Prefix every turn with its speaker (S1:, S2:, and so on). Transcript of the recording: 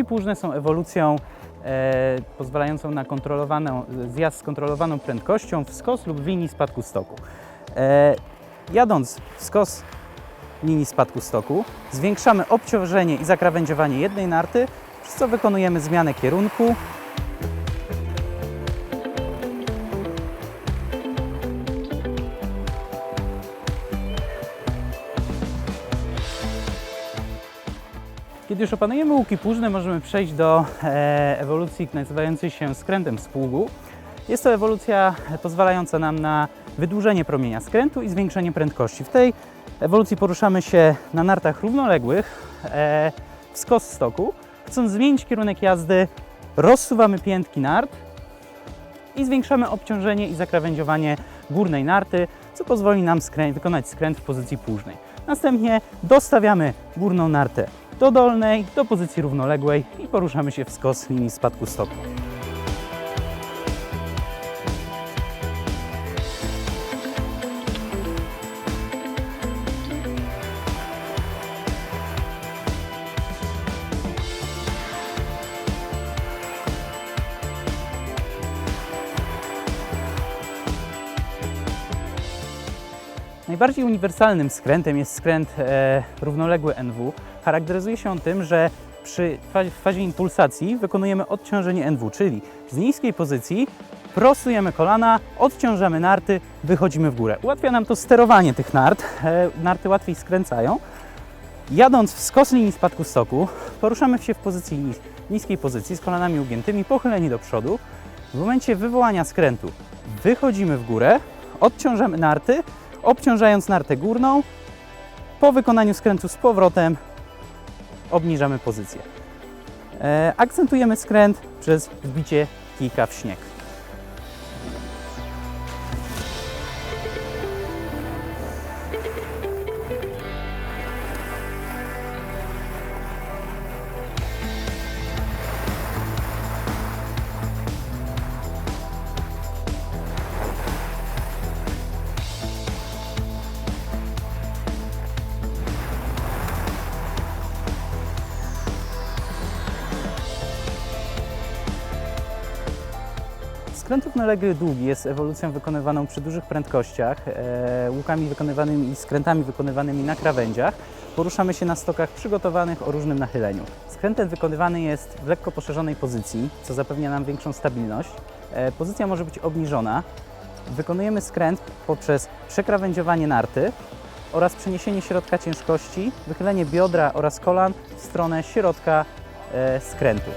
S1: Łuki płużne są ewolucją e, pozwalającą na kontrolowaną, zjazd z kontrolowaną prędkością w skos lub w linii spadku stoku. E, jadąc w skos linii spadku stoku, zwiększamy obciążenie i zakrawędziowanie jednej narty, przez co wykonujemy zmianę kierunku. Kiedy już opanujemy łuki płużne, możemy przejść do e, ewolucji nazywającej się skrętem z pługu. Jest to ewolucja pozwalająca nam na wydłużenie promienia skrętu i zwiększenie prędkości. W tej ewolucji poruszamy się na nartach równoległych e, w skos stoku. Chcąc zmienić kierunek jazdy, rozsuwamy piętki nart i zwiększamy obciążenie i zakrawędziowanie górnej narty, co pozwoli nam skrę- wykonać skręt w pozycji płużnej. Następnie dostawiamy górną nartę do dolnej, do pozycji równoległej i poruszamy się w skos linii spadku stoku. Najbardziej uniwersalnym skrętem jest skręt e, równoległy NW. Charakteryzuje się on tym, że przy fazie impulsacji wykonujemy odciążenie NW, czyli z niskiej pozycji prostujemy kolana, odciążamy narty, wychodzimy w górę. Ułatwia nam to sterowanie tych nart. E, narty łatwiej skręcają. Jadąc w skos linii spadku stoku, poruszamy się w pozycji nis- niskiej pozycji z kolanami ugiętymi, pochyleni do przodu. W momencie wywołania skrętu wychodzimy w górę, odciążamy narty, obciążając nartę górną. Po wykonaniu skrętu z powrotem obniżamy pozycję. E, akcentujemy skręt przez wbicie kijka w śnieg. Skręt równoległy długi jest ewolucją wykonywaną przy dużych prędkościach, e, łukami wykonywanymi i skrętami wykonywanymi na krawędziach. Poruszamy się na stokach przygotowanych o różnym nachyleniu. Skręt ten wykonywany jest w lekko poszerzonej pozycji, co zapewnia nam większą stabilność. E, pozycja może być obniżona. Wykonujemy skręt poprzez przekrawędziowanie narty oraz przeniesienie środka ciężkości, wychylenie biodra oraz kolan w stronę środka e, skrętu.